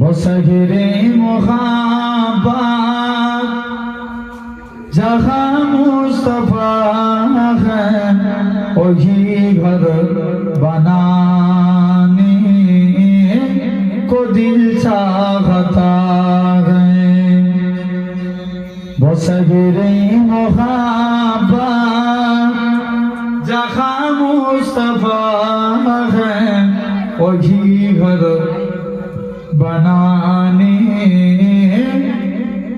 বসগিরে মোহাবাদ জহা মুস্তফা ওহি ঘর বানানে কো দিল চাহতা বসগিরে মোহাবাদ बसगिरे मोहब्बत जहाँ मुस्तफा है वही घर बनाने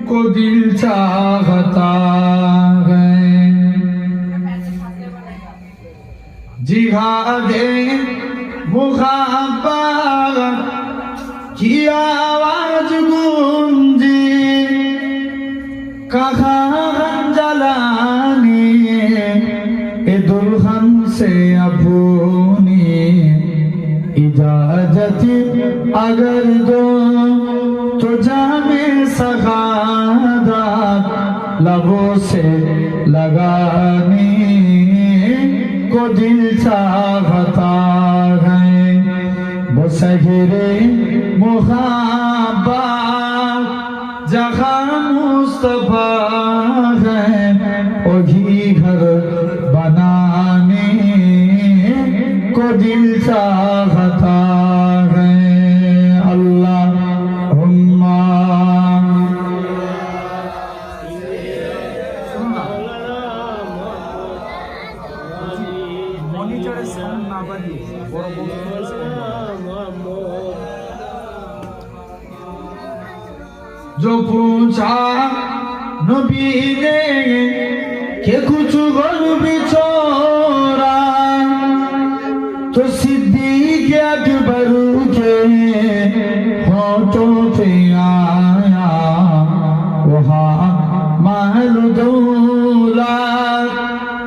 को दिल चाहता है जिहादे मुखाबत की आवाज गूंजी कहाँ से अपनी इजाजत अगर दो तो जामे सगादा लबों से लगाने को दिल चाहता है वो सहरे मुहाबत जहाँ मुस्तफा दिल चाहता है अल्लाह जो पूछा नबी ने के कुछ गल बिछो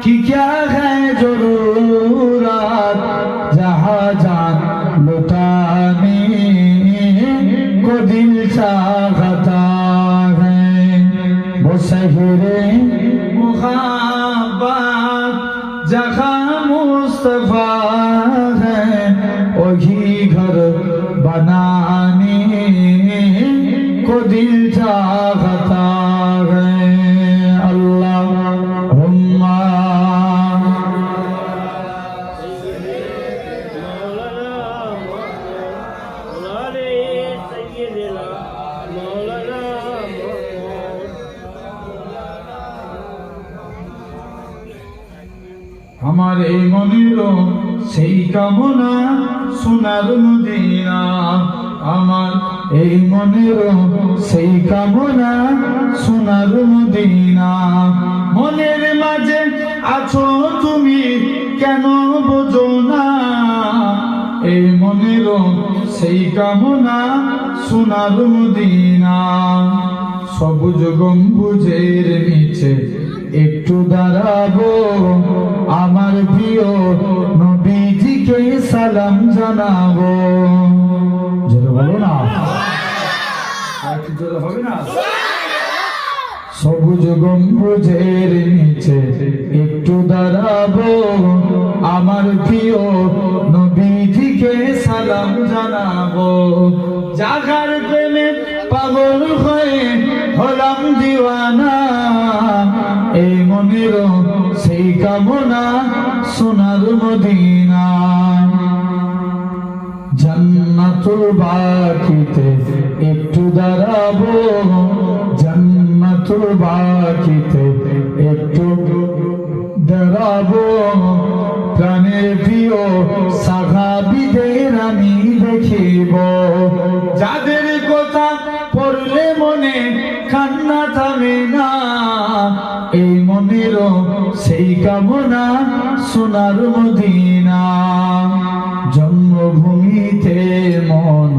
कि क्या है जरूरत जहाँ जान लुटाने को दिल चाहता है वो सहरे मुहाबत जहाँ मुस्तफा है वही घर बनाने को दिल चाहता আমার এই মনির সেই কামনা সোনার মদিনা। আমার এই মনের সেই কামনা সোনার মদিনা। মনের মাঝে আছো তুমি কেন বোঝো না? এই মনের সেই কামনা সোনার মদিনা। সবুজ গম্বুজের নিচে একটু দাঁড়াবো। আমার প্রিয় নবীজিকে সালাম জানাব। জোরে বলো না। না? সবুজ গম্বুজের নিচে একটু দাঁড়াবো। আমার প্রিয় নবীজিকে সালাম জানাব। জাগার প্রেমে পাগল হয়ে হলাম দিওয়ানা। এই সেই কামনা সোনার মদিনা জান্নাতুল বাকিতে একটু দাঁড়াবো, জান্নাতুল বাকিতে একটু দাঁড়াবো। প্রাণের প্রিয় সাহাবিদের আমি দেখিব, যাদের সেই কামনা সোনার মদিনা। জন্মভূমিতে মন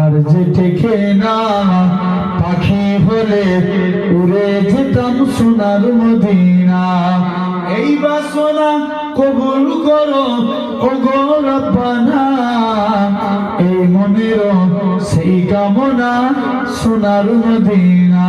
আর যে টেকে না, পাখি হলে উড়ে যেতাম সোনার মদিনা। এই বাসনা কবুল করো ও রব্বানা। এই মনের সেই কামনা সোনার মদিনা।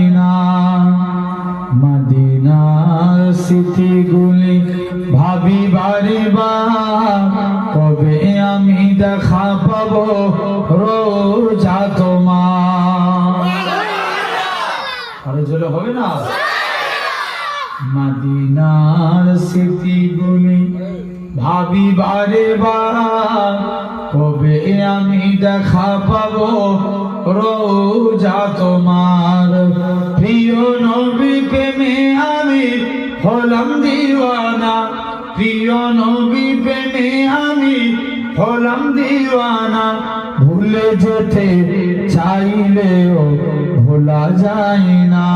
জোরে হবে না? মদিনার স্মৃতিগুলি ভাবি বারে বার কবে আমি দেখা পাবো রোজা তোমার? প্রিয় নবী প্রেমে আমি হলাম দিওয়ানা। প্রিয় নবী প্রেমে আমি হলাম দিওয়ানা। ভুলে যেতে চাইলেও ভোলা যায় না।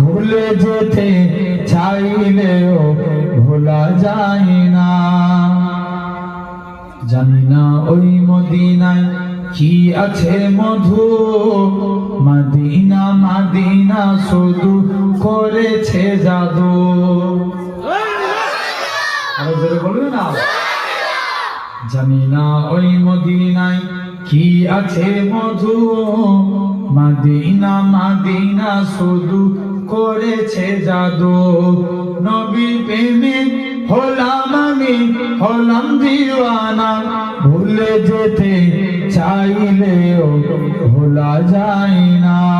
ভুলে যেতে চাইলেও ভোলা যায় না। জানি না ওই মদিনায় কি আছে মধু। মাদিনা মাদিনা শুধু করেছে জাদু। বলবে না? জানি না ওই মদিনায় কি আছে মধু? মাদিনা মাদিনা শুধু করেছে জাদু। নবী প্রেমে হলাম আমি, হলাম দিওয়ানা। ভুলে যেতে চাইলেও ভোলা যায় না।